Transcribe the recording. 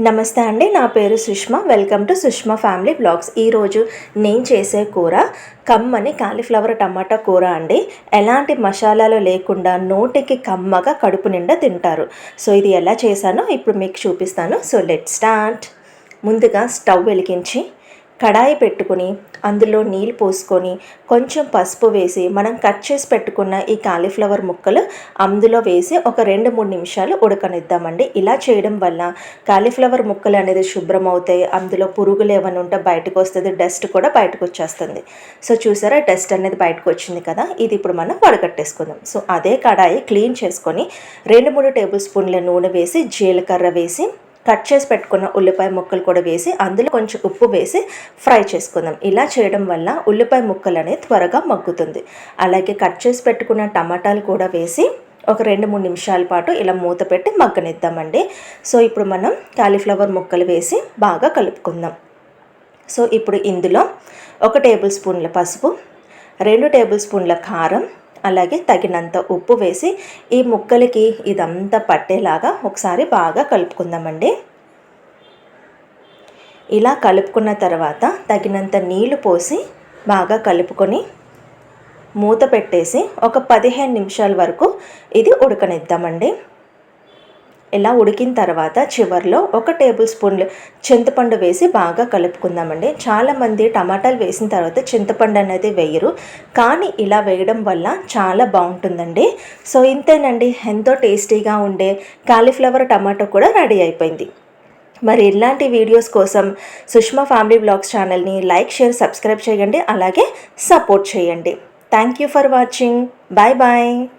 నమస్తే అండి నా పేరు Sushma. Welcome to Sushma family blogs. ఈరోజు నేను చేసే కూర కమ్మని కాలీఫ్లవర్ టమాటా కూర అండి. ఎలాంటి మసాలాలు లేకుండా నోటికి కమ్మగా కడుపు నిండా తింటారు. సో ఇది ఎలా చేశానో ఇప్పుడు మీకు చూపిస్తాను. So let start. ముందుగా స్టవ్ వెలిగించి కడాయి పెట్టుకుని అందులో నీళ్ళు పోసుకొని కొంచెం పసుపు వేసి మనం కట్ చేసి పెట్టుకున్న ఈ కాలీఫ్లవర్ ముక్కలు అందులో వేసి ఒక రెండు మూడు నిమిషాలు ఉడకనిద్దామండి. ఇలా చేయడం వల్ల కాలీఫ్లవర్ ముక్కలు అనేది శుభ్రం అవుతాయి అందులో పురుగులు ఏమైనా ఉంటే బయటకు వస్తుంది డస్ట్ కూడా బయటకు వచ్చేస్తుంది. సో చూసారా? డస్ట్ అనేది బయటకు వచ్చింది కదా? ఇది ఇప్పుడు మనం వడగట్టేసుకుందాం. సో అదే కడాయి క్లీన్ చేసుకొని రెండు మూడు టేబుల్ స్పూన్ల నూనె వేసి జీలకర్ర వేసి కట్ చేసి పెట్టుకున్న ఉల్లిపాయ ముక్కలు కూడా వేసి అందులో కొంచెం ఉప్పు వేసి ఫ్రై చేసుకుందాం. ఇలా చేయడం వల్ల ఉల్లిపాయ ముక్కలు అనేది త్వరగా మగ్గుతుంది. అలాగే కట్ చేసి పెట్టుకున్న టమాటాలు కూడా వేసి ఒక రెండు మూడు నిమిషాల పాటు ఇలా మూత పెట్టి మగ్గనిద్దామండి. సో ఇప్పుడు మనం కాలీఫ్లవర్ ముక్కలు వేసి బాగా కలుపుకుందాం. సో ఇప్పుడు ఇందులో ఒక టేబుల్ స్పూన్ల పసుపు రెండు టేబుల్ స్పూన్ల కారం అలాగే తగినంత ఉప్పు వేసి ఈ ముక్కలకి ఇదంతా పట్టేలాగా ఒకసారి బాగా కలుపుకుందామండి. ఇలా కలుపుకున్న తర్వాత తగినంత నీళ్ళు పోసి బాగా కలుపుకొని మూత పెట్టేసి ఒక పదిహేను నిమిషాల వరకు ఇది ఉడకనిద్దామండి. ఇలా ఉడికిన తర్వాత చివరిలో ఒక టేబుల్ స్పూన్లు చింతపండు వేసి బాగా కలుపుకుందామండి. చాలామంది టమాటాలు వేసిన తర్వాత చింతపండు అనేది వేయరు కానీ ఇలా వేయడం వల్ల చాలా బాగుంటుందండి. సో ఇంతేనండి. ఎంతో టేస్టీగా ఉండే కాలీఫ్లవర్ టమాటో కూడా రెడీ అయిపోయింది. మరి ఇలాంటి వీడియోస్ కోసం సుష్మా ఫ్యామిలీ బ్లాగ్స్ ఛానల్ని లైక్ షేర్ సబ్స్క్రైబ్ చేయండి. అలాగే సపోర్ట్ చేయండి. Thank you for watching. Bye bye.